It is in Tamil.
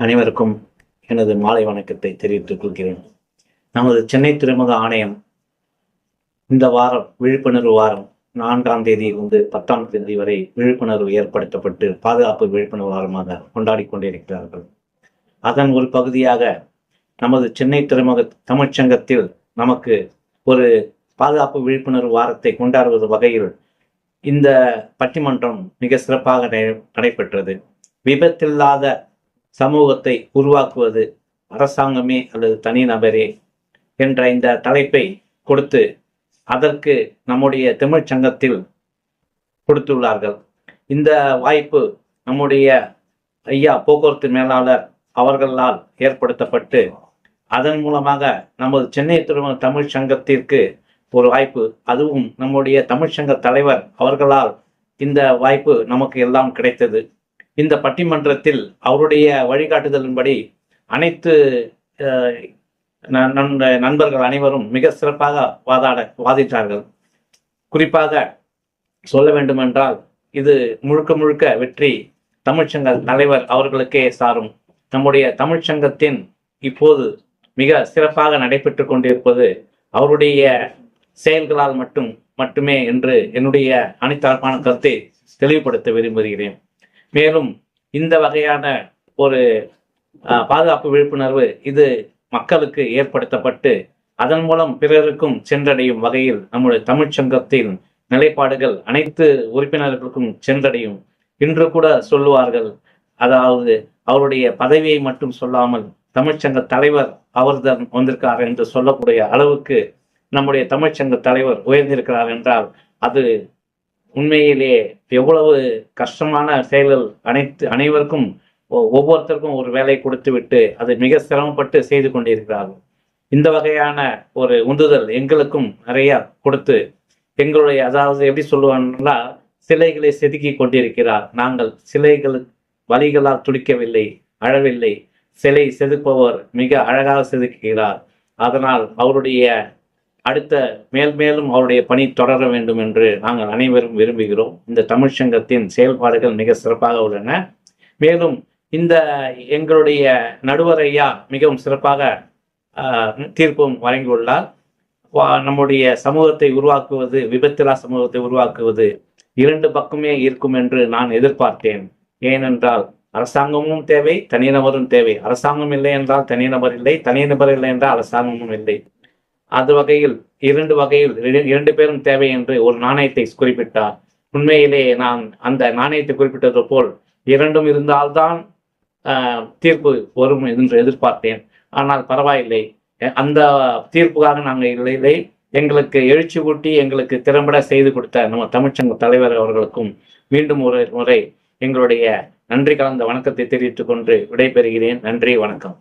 அனைவருக்கும் எனது மாலை வணக்கத்தை தெரிவித்துக் கொள்கிறேன். நமது சென்னை துறைமுக ஆணையம் இந்த வாரம் விழிப்புணர்வு வாரம் நான்காம் தேதி வந்து பத்தாம் தேதி வரை விழிப்புணர்வு ஏற்படுத்தப்பட்டு பாதுகாப்பு விழிப்புணர்வு வாரமாக கொண்டாடி கொண்டிருக்கிறார்கள். அதன் ஒரு பகுதியாக நமது சென்னை துறைமுக தமிழ்ச்சங்கத்தில் நமக்கு ஒரு பாதுகாப்பு விழிப்புணர்வு வாரத்தை கொண்டாடுவது வகையில் இந்த பட்டிமன்றம் மிக சிறப்பாக நடை- நடைபெற்றது. விபத்தில்லாத சமூகத்தை உருவாக்குவது அரசாங்கமே அல்லது தனிநபரே என்ற இந்த தலைப்பை கொடுத்து அதற்கு நம்முடைய தமிழ்ச் சங்கத்தில் கொடுத்துள்ளார்கள். இந்த வாய்ப்பு நம்முடைய ஐயா போக்குவரத்து மேலாளர் அவர்களால் ஏற்படுத்தப்பட்டு அதன் மூலமாக நமது சென்னை திருமண தமிழ் சங்கத்திற்கு ஒரு வாய்ப்பு அதுவும் நம்முடைய தமிழ்ச்சங்க தலைவர் அவர்களால் இந்த வாய்ப்பு நமக்கு எல்லாம் கிடைத்தது. இந்த பட்டிமன்றத்தில் அவருடைய வழிகாட்டுதலின்படி அனைத்து ந- நண்பர்கள் அனைவரும் மிக சிறப்பாக வாதாட வாதிட்டார்கள். குறிப்பாக சொல்ல வேண்டுமென்றால் இது முழுக்க முழுக்க வெற்றி தமிழ்ச்சங்க தலைவர் அவர்களுக்கே சாரும். நம்முடைய தமிழ்ச்சங்கத்தின் இப்போது மிக சிறப்பாக நடைபெற்று கொண்டிருப்பது அவருடைய செயல்களால் மட்டும் மட்டுமே என்று என்னுடைய அனைத்தரப்பான கருத்தை தெளிவுபடுத்த விரும்புகிறேன். மேலும் இந்த வகையான ஒரு பாதுகாப்பு விழிப்புணர்வு இது மக்களுக்கு ஏற்படுத்தப்பட்டு அதன் மூலம் பிறருக்கும் சென்றடையும் வகையில் நம்முடைய தமிழ்ச் சங்கத்தின் நிலைப்பாடுகள் அனைத்து உறுப்பினர்களுக்கும் சென்றடையும். இன்று கூட சொல்லுவார்கள் அதாவது அவருடைய பதவியை மட்டும் சொல்லாமல் தமிழ்ச்சங்க தலைவர் அவர்தான் வந்திருக்கார் என்று சொல்லக்கூடிய அளவுக்கு நம்முடைய தமிழ்ச்சங்க தலைவர் உயர்ந்திருக்கிறார் என்றால் அது உண்மையிலே எவ்வளவு கஷ்டமான செயல்கள் அனைத்து அனைவருக்கும் ஒ- ஒவ்வொருத்தருக்கும் ஒரு வேலை கொடுத்து விட்டு அதை மிக சிரமப்பட்டு செய்து கொண்டிருக்கிறார்கள். இந்த வகையான ஒரு உந்துதல் எங்களுக்கும் நிறைய கொடுத்து எங்களுடைய அதாவது எப்படி சொல்லுவாங்கன்னா சிலைகளை செதுக்கி கொண்டிருக்கிறார். நாங்கள் சிலைகள் வலிகளால் துடிக்கவில்லை அழவில்லை. சிலை செதுப்பவர் மிக அழகாக செதுக்குகிறார். அதனால் அவருடைய அடுத்த மேல் மேலும் அவருடைய பணி தொடர வேண்டும் என்று நாங்கள் அனைவரும் விரும்புகிறோம். இந்த தமிழ்ச் சங்கத்தின் செயல்பாடுகள் மிக சிறப்பாக உள்ளன. மேலும் இந்த எங்களுடைய நடுவரையா மிகவும் சிறப்பாக ஆஹ், தீர்ப்பும் வழங்கியுள்ளார். வா- நம்முடைய சமூகத்தை உருவாக்குவது விபத்திலா சமூகத்தை உருவாக்குவது இரண்டு பக்கமே இருக்கும் என்று நான் எதிர்பார்த்தேன். ஏனென்றால் அரசாங்கமும் தேவை தனிநபரும் தேவை. அரசாங்கம் இல்லை என்றால் தனிநபர் இல்லை தனிநபர் இல்லை என்றால் அரசாங்கமும் இல்லை. அது வகையில் இரண்டு வகையில் இரண்டு பேரும் தேவை என்று ஒரு நாணயத்தை குறிப்பிட்டார். உண்மையிலேயே நான் அந்த நாணயத்தை குறிப்பிட்டது போல் இரண்டும் இருந்தால்தான் ஆஹ், தீர்ப்பு வரும் என்று எதிர்பார்த்தேன். ஆனால் பரவாயில்லை. அந்த தீர்ப்புக்காக நாங்கள் இல்லை இல்லை. எங்களுக்கு எழுச்சி கூட்டி எங்களுக்கு திறம்பட செய்து கொடுத்த நம்ம தமிழ்ச்சங்க தலைவர் அவர்களுக்கும் மீண்டும் ஒரு முறை எங்களுடைய நன்றி கலந்த வணக்கத்தை தெரிவித்துக் கொண்டு விடைபெறுகிறேன். நன்றி வணக்கம்.